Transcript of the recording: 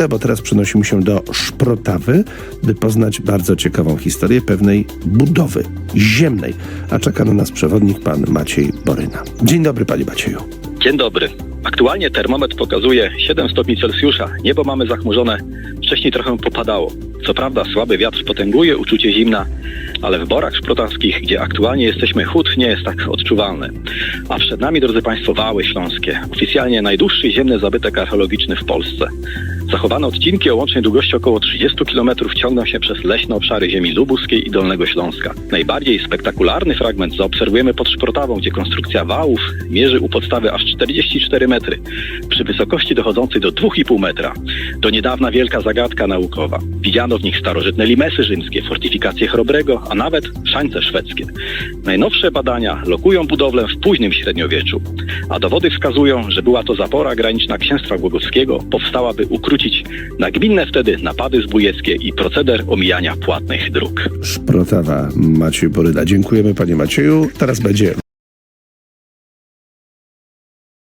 No bo teraz przenosimy się do Szprotawy, by poznać bardzo ciekawą historię pewnej budowy ziemnej. A czeka na nas przewodnik pan Maciej Boryna. Dzień dobry panie Macieju. Dzień dobry. Aktualnie termometr pokazuje 7 stopni Celsjusza. Niebo mamy zachmurzone. Wcześniej trochę popadało. Co prawda słaby wiatr potęguje uczucie zimna, ale w borach szprotackich, gdzie aktualnie jesteśmy chód, nie jest tak odczuwalny. A przed nami, drodzy Państwo, Wały Śląskie. Oficjalnie najdłuższy ziemny zabytek archeologiczny w Polsce. Zachowane odcinki o łącznej długości około 30 km ciągną się przez leśne obszary ziemi lubuskiej i Dolnego Śląska. Najbardziej spektakularny fragment zaobserwujemy pod Szprotawą, gdzie konstrukcja wałów mierzy u podstawy aż 44 metry, przy wysokości dochodzącej do 2,5 metra. Do niedawna wielka zagadka naukowa. Widziano w nich starożytne limesy rzymskie, fortyfikacje Chrobrego, a nawet szańce szwedzkie. Najnowsze badania lokują budowlę w późnym średniowieczu, a dowody wskazują, że była to zapora graniczna księstwa głogowskiego, powstała by ukrócić nagminne wtedy napady zbójeckie i proceder omijania płatnych dróg. Szprotawa Maciej Boryna. Dziękujemy panie Macieju. Teraz będzie